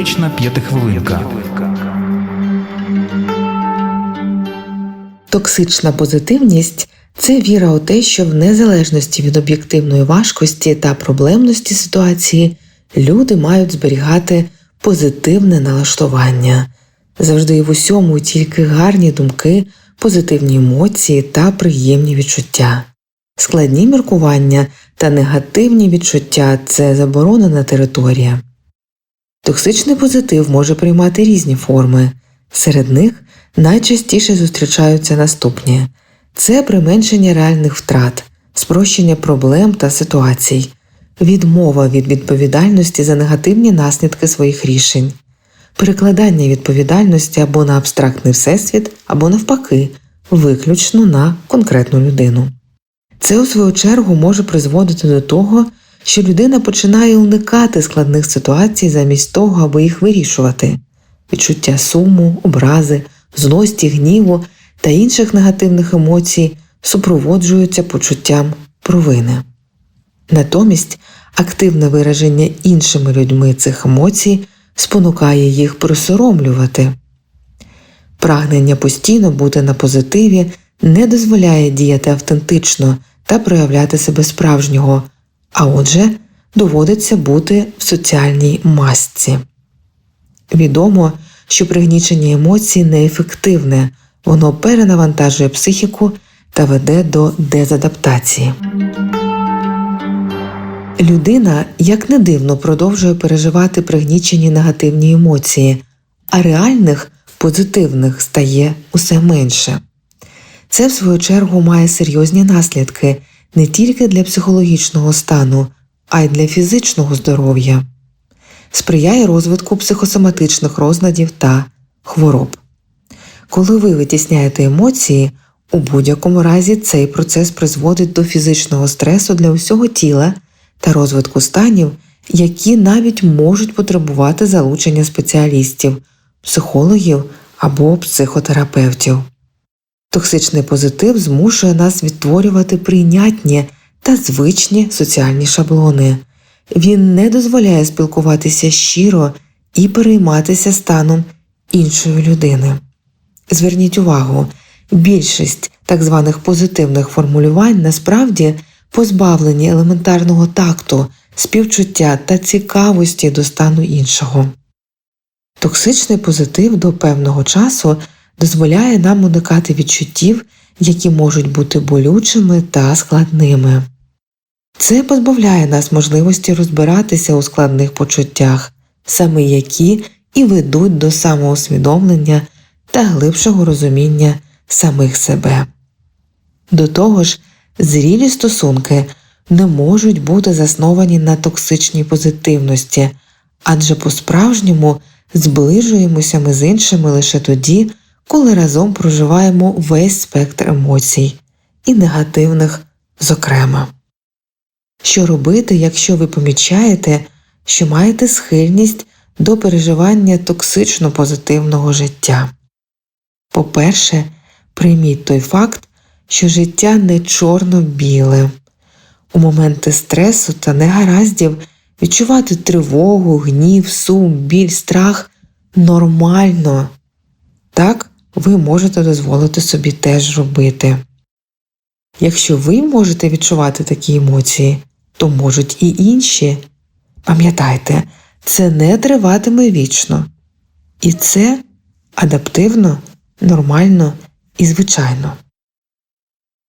Психотерапевтична п'ятихвилинка. Токсична позитивність це віра у те, що в незалежності від об'єктивної важкості та проблемності ситуації люди мають зберігати позитивне налаштування, завжди і в усьому тільки гарні думки, позитивні емоції та приємні відчуття. Складні міркування та негативні відчуття це заборонена територія. Токсичний позитив може приймати різні форми. Серед них найчастіше зустрічаються наступні: це применшення реальних втрат, спрощення проблем та ситуацій, відмова від відповідальності за негативні наслідки своїх рішень, перекладання відповідальності або на абстрактний всесвіт, або навпаки, виключно на конкретну людину. Це, у свою чергу, може призводити до того, що людина починає уникати складних ситуацій замість того, аби їх вирішувати. Відчуття суму, образи, злості, гніву та інших негативних емоцій супроводжуються почуттям провини. Натомість активне вираження іншими людьми цих емоцій спонукає їх присоромлювати. Прагнення постійно бути на позитиві не дозволяє діяти автентично та проявляти себе справжнього, а отже, доводиться бути в соціальній масці. Відомо, що пригнічення емоцій неефективне, воно перенавантажує психіку та веде до дезадаптації. Людина, як не дивно, продовжує переживати пригнічені негативні емоції, а реальних позитивних стає усе менше. Це, в свою чергу, має серйозні наслідки не тільки для психологічного стану, а й для фізичного здоров'я, сприяє розвитку психосоматичних розладів та хвороб. Коли ви витісняєте емоції, у будь-якому разі цей процес призводить до фізичного стресу для усього тіла та розвитку станів, які навіть можуть потребувати залучення спеціалістів, психологів або психотерапевтів. Токсичний позитив змушує нас відтворювати прийнятні та звичні соціальні шаблони. Він не дозволяє спілкуватися щиро і перейматися станом іншої людини. Зверніть увагу, більшість так званих позитивних формулювань насправді позбавлені елементарного такту, співчуття та цікавості до стану іншого. Токсичний позитив до певного часу дозволяє нам уникати відчуттів, які можуть бути болючими та складними. Це позбавляє нас можливості розбиратися у складних почуттях, саме які і ведуть до самоусвідомлення та глибшого розуміння самих себе. До того ж, зрілі стосунки не можуть бути засновані на токсичній позитивності, адже по-справжньому зближуємося ми з іншими лише тоді, коли разом проживаємо весь спектр емоцій, і негативних, зокрема. Що робити, якщо ви помічаєте, що маєте схильність до переживання токсично позитивного життя? По-перше, прийміть той факт, що життя не чорно-біле. У моменти стресу та негараздів відчувати тривогу, гнів, сум, біль, страх нормально. Так ви можете дозволити собі теж робити. Якщо ви можете відчувати такі емоції, то можуть і інші. Пам'ятайте, це не триватиме вічно. І це адаптивно, нормально і звичайно.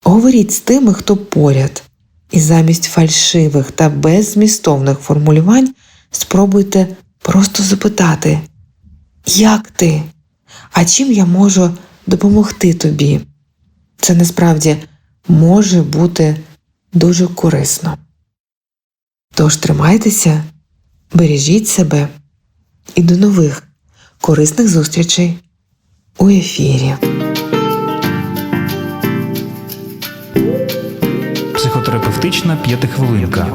Говоріть з тими, хто поряд, і замість фальшивих та беззмістовних формулювань спробуйте просто запитати Як ти? А чим я можу допомогти тобі? Це насправді може бути дуже корисно. Тож тримайтеся, бережіть себе і до нових корисних зустрічей у ефірі. Психотерапевтична п'ятихвилинка.